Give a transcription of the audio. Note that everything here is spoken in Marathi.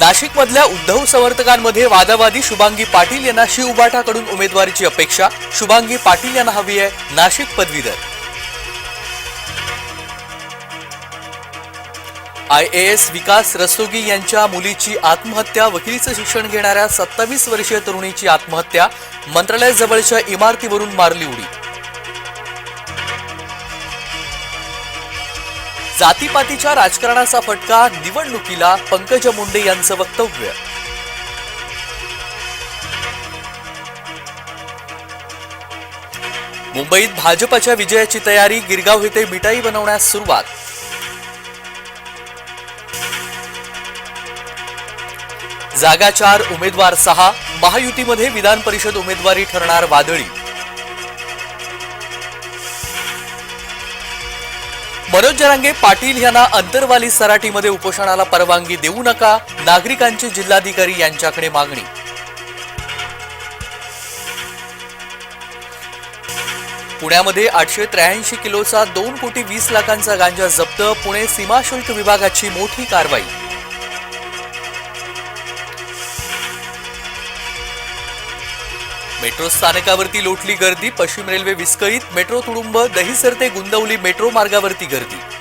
नाशिकमधल्या उद्धव समर्थकांमध्ये वादावादी शुभांगी पाटील यांना शिवबाटाकडून उमेदवारीची अपेक्षा. शुभांगी पाटील यांना हवी आहे नाशिक पदवीधर. I A S Vikas Rastogi यांच्या मुलीची आत्महत्या वकिलीचं शिक्षण घेणाऱ्या सत्तावीस वर्षीय तरुणीची आत्महत्या मंत्रालयाजवळच्या इमारतीवरून मारली उडी. जातीपातीच्या राजकारणाचा फटका निवडणुकीला पंकजा मुंडे यांचं वक्तव्य. मुंबईत भाजपच्या विजयाची तयारी गिरगाव येथे मिठाई बनवण्यास सुरुवात. जागा चार उमेदवार सहा. महायुतीमध्ये विधान परिषद उमेदवारी ठरणार वादळी. मनोज जरांगे पाटील यांना अंतरवाली सराटीमध्ये उपोषणाला परवानगी देऊ नका नागरिकांची जिल्हाधिकारी यांच्याकडे मागणी. पुण्यामध्ये आठशे त्र्याऐंशी किलोचा दोन कोटी वीस लाखांचा गांजा जप्त पुणे सीमाशुल्क विभागाची मोठी कारवाई. मेट्रो स्थानकावरती लोटली गर्दी पश्चिम रेल्वे विस्कळीत मेट्रो तुडुंब दहिसर ते गुंदवली मेट्रो मार्गावरती गर्दी.